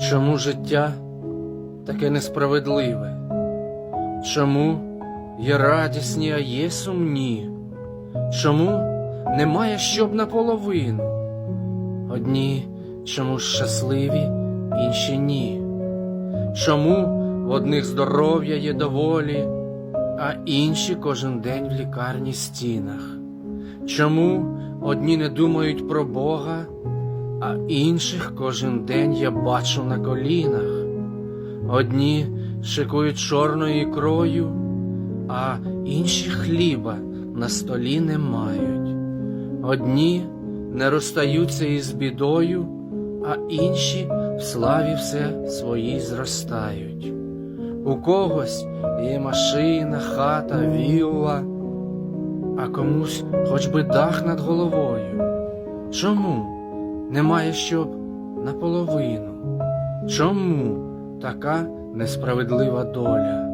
Чому життя таке несправедливе? Чому є радісні, а є сумні? Чому немає щоб наполовину? Одні чому щасливі, інші ні? Чому в одних здоров'я є доволі, а інші кожен день в лікарні стінах? Чому одні не думають про Бога, а інших кожен день я бачу на колінах? Одні шикують чорною ікрою, а інші хліба на столі не мають. Одні не розстаються із бідою, а інші в славі все своїй зростають. У когось є машина, хата, вілла, а комусь хоч би дах над головою. Чому немає щоб наполовину? Чому така несправедлива доля?